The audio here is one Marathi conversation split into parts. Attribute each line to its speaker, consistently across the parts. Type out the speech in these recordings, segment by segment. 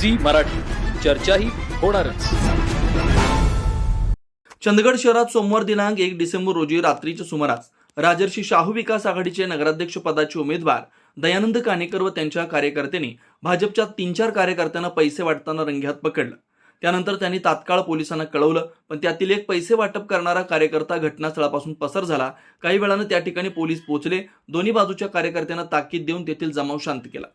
Speaker 1: झी मराठी. चर्चाही होणारच.
Speaker 2: चंदगड शहरात सोमवार दिनांक एक डिसेंबर रोजी रात्रीच्या सुमारास राजर्षी शाहू विकास आघाडीचे नगराध्यक्ष पदाचे उमेदवार दयानंद कानेकर व त्यांच्या कार्यकर्त्यांनी भाजपच्या तीन चार कार्यकर्त्यांना पैसे वाटताना रंग्यात पकडलं. त्यानंतर त्यांनी तात्काळ पोलिसांना कळवलं पण त्यातील एक पैसे वाटप करणारा कार्यकर्ता घटनास्थळापासून पसार झाला. काही वेळानं त्या ठिकाणी पोलीस पोहोचले. दोन्ही बाजूच्या कार्यकर्त्यांना ताकीद देऊन तेथील जमाव शांत केला.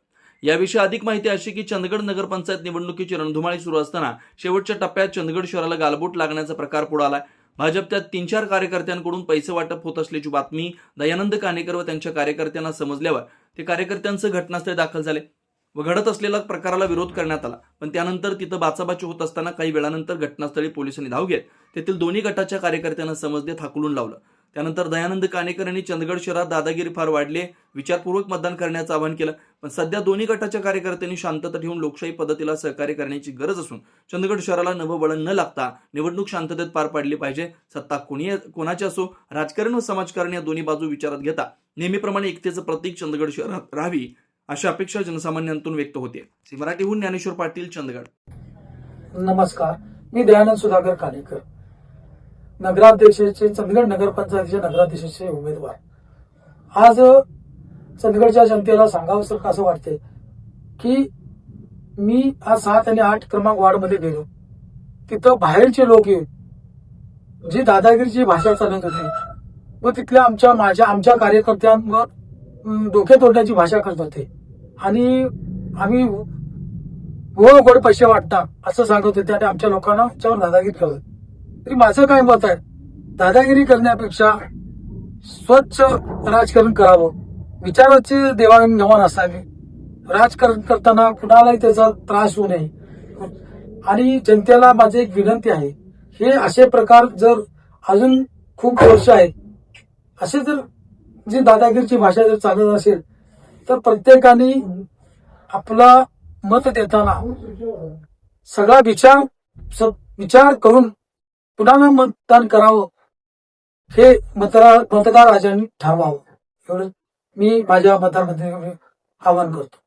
Speaker 2: याविषयी अधिक माहिती अशी की चंदगड नगरपंचायत निवडणुकीची रणधुमाळी सुरू असताना शेवटच्या टप्प्यात चंदगड शहराला गालबोट लागण्याचा प्रकार पुढे आलाय. भाजपच्या तीन चार कार्यकर्त्यांकडून पैसे वाटप होत असल्याची बातमी दयानंद कानेकर व त्यांच्या कार्यकर्त्यांना समजल्यावर ते कार्यकर्त्यांचं घटनास्थळी दाखल झाले व घडत असलेल्या प्रकाराला विरोध करण्यात आला. पण त्यानंतर तिथं बाचाबाची होत असताना काही वेळानंतर घटनास्थळी पोलिसांनी धाव घेत तेथील दोन्ही गटाच्या कार्यकर्त्यांना समजले थाकलून लावलं. त्यानंतर दयानंद कानेकर यांनी चंदगड शहरात दादागिरी फार वाढले विचारपूर्वक मतदान करण्याचं आवाहन केलं. पण सध्या दोन्ही गटाच्या कार्यकर्त्यांनी शांतता ठेवून लोकशाही पद्धतीला सहकार्य करण्याची गरज असून चंदगड शहराला नवं वळण न लागता निवडणूक शांततेत पार पाडली पाहिजे. सत्ता कोणी कोणाची असो राजकारण व समाजकारण या दोन्ही बाजू विचारात घेता नेहमीप्रमाणे एकतेचं प्रतीक चंदगड शहरात राहावी अशी अपेक्षा जनसामान्यांतून व्यक्त होते. मराठीहून ज्ञानेश्वर पाटील चंदगड.
Speaker 3: नमस्कार मी दयानंद सुधाकर कानेकर नगराध्यक्षाचे चंदगड नगरपंचायतीचे नगराध्यक्षाचे उमेदवार. आज चंदगडच्या जनतेला सांगावं असं वाटते की मी आज सात आणि आठ क्रमांक वार्डमध्ये गेलो. तिथं बाहेरचे लोक येऊन जी दादागिरीची भाषा चालत होती व तिथल्या आमच्या माझ्या आमच्या कार्यकर्त्यांवर डोके तोडण्याची भाषा करत होते. आणि आम्ही गोड गोड पैसे वाटता असं सांगत होते आणि आमच्या लोकांना आमच्यावर दादागिरी करत तरी माझं काय मत आहे? दादागिरी करण्यापेक्षा स्वच्छ राजकारण करावं. विचाराची देवाणघेवाण असावी. राजकारण करताना कुणालाही त्याचा त्रास होऊ नये. आणि जनतेला माझी एक विनंती आहे. हे असे प्रकार जर अजून खूप वर्ष आहेत असे जर जी दादागिरीची भाषा जर चालत असेल तर प्रत्येकाने आपला मत देताना सगळा विचार स- विचार करून कुणाला मतदान करावं हे मतदार मतदार राजांनी ठरवावं. एवढं मी माझ्या मतामध्ये आवाहन करतो.